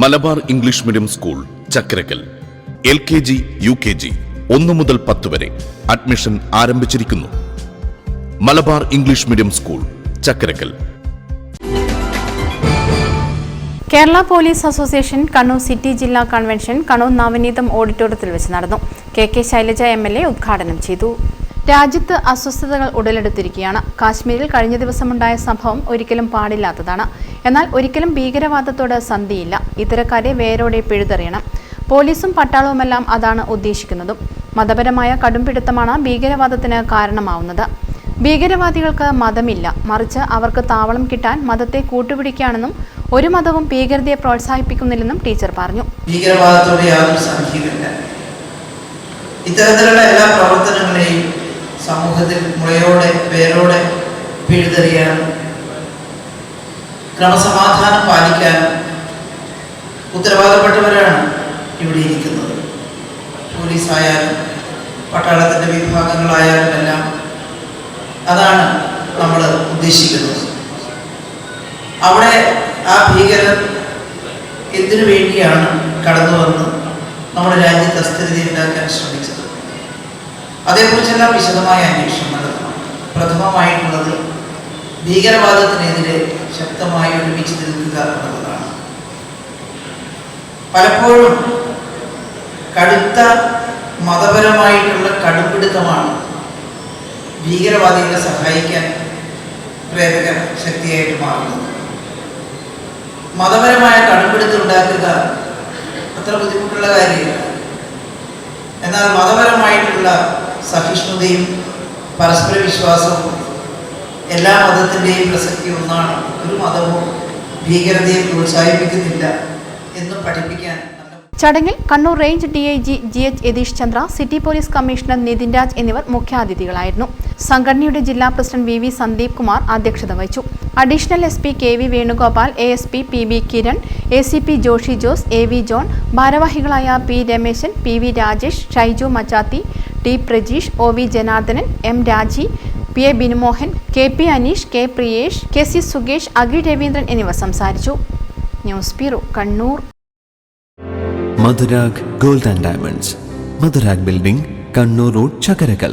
Malabar English medium school Chakkarakkal L K G U K G ഒന്നു മുതൽ പത്ത് വരെ അഡ്മിഷൻ ആരംഭിച്ചിരിക്കുന്നു. Malabar English medium school Chakkarakkal Kerala police association Kannur city ജില്ലാ convention Kannur Navaneetham ഓഡിറ്റോറിയത്തിൽ വെച്ച് നടന്നു. K K Shailaja M L A ഉദ്ഘാടനം ചെയ്തു. രാജ്യത്ത് അസ്വസ്ഥതകൾ ഉടലെടുത്തിരിക്കുകയാണ്. കാശ്മീരിൽ കഴിഞ്ഞ ദിവസമുണ്ടായ സംഭവം ഒരിക്കലും പാടില്ലാത്തതാണ്. എന്നാൽ ഒരിക്കലും ഭീകരവാദത്തോട് സന്ധിയില്ല. ഇത്തരക്കാരെ വേരോടെ പിഴുതെറിയണം. പോലീസും പട്ടാളവുമെല്ലാം അതാണ് ഉദ്ദേശിക്കുന്നതും. മതപരമായ കടുംപിടുത്തമാണ് ഭീകരവാദത്തിന് കാരണമാവുന്നത്. ഭീകരവാദികൾക്ക് മതമില്ല. മറിച്ച് അവർക്ക് താവളം കിട്ടാൻ മതത്തെ കൂട്ടുപിടിക്കുകയാണെന്നും ഒരു മതവും ഭീകരതയെ പ്രോത്സാഹിപ്പിക്കുന്നില്ലെന്നും ടീച്ചർ പറഞ്ഞു. ഇത്തരത്തിലുള്ള എല്ലാ പ്രവർത്തനങ്ങളെയും സമൂഹത്തിൽ മുളയോടെ പേരോടെ പിഴുതെറിയാൻ ക്രമസമാധാനം പാലിക്കാൻ ഉത്തരവാദപ്പെട്ടവരാണ് ഇവിടെ ഇരിക്കുന്നത്. പോലീസായാലും പട്ടാളത്തിന്റെ വിഭാഗങ്ങളായാലും എല്ലാം അതാണ് നമ്മൾ ഉദ്ദേശിക്കുന്നത്. അവിടെ ആ ഭീകരർ എന്തിനു വേണ്ടിയാണ് കടന്നു വന്ന് നമ്മുടെ രാജ്യത്ത് അസ്ഥിരത ഉണ്ടാക്കാൻ ശ്രമിച്ചത്? അതേക്കുറിച്ചെല്ലാം വിശദമായ അന്വേഷണം നടത്തണം. പ്രഥമമായിട്ടുള്ളത് ഭീകരവാദത്തിനെതിരെ ശക്തമായി ഒരുമിച്ച് നിൽക്കുക എന്നുള്ളതാണ്. പലപ്പോഴും കടുത്ത മതപരമായിട്ടുള്ള കടുപ്പിടുത്തമാണ് ഭീകരവാദികളെ സഹായിക്കാൻ പ്രേരക ശക്തിയായിട്ട് മാറുന്നത്. മതപരമായ കടുപ്പിടുത്തം ഉണ്ടാക്കുക അത്ര ബുദ്ധിമുട്ടുള്ള കാര്യമില്ല. എന്നാൽ മതപരമായിട്ടുള്ള സഹിഷ്ണുതയും പരസ്പര വിശ്വാസവും എല്ലാ മതത്തിന്റെയും പ്രസക്തി ഒന്നാണ്. ഒരു മതവും ഭീകരതയെ പ്രോത്സാഹിപ്പിക്കുന്നില്ല എന്ന് പഠിപ്പിക്കാൻ ചടങ്ങിൽ Kannur range D I G G H Yathish Chandra city police commissioner Nithin Raj എന്നിവർ മുഖ്യാതിഥികളായിരുന്നു. സംഘടനയുടെ ജില്ലാ president V V Sandeep Kumar അധ്യക്ഷത വഹിച്ചു. Additional S P K V Venugopal A S P P B Kiran A C P Joshi Jose A V John ഭാരവാഹികളായ P Rameshan P V Rajesh Shaiju Machathi T Prajeesh O V Janardhanan M Raji P A Binumohan K P Aneesh K Priyesh K C സുഗേഷ് Akhil Raveendran എന്നിവർ സംസാരിച്ചു. News bureau Kannur. Madhurag gold and diamonds. Madhurag building Kannur road Chakkarakkal.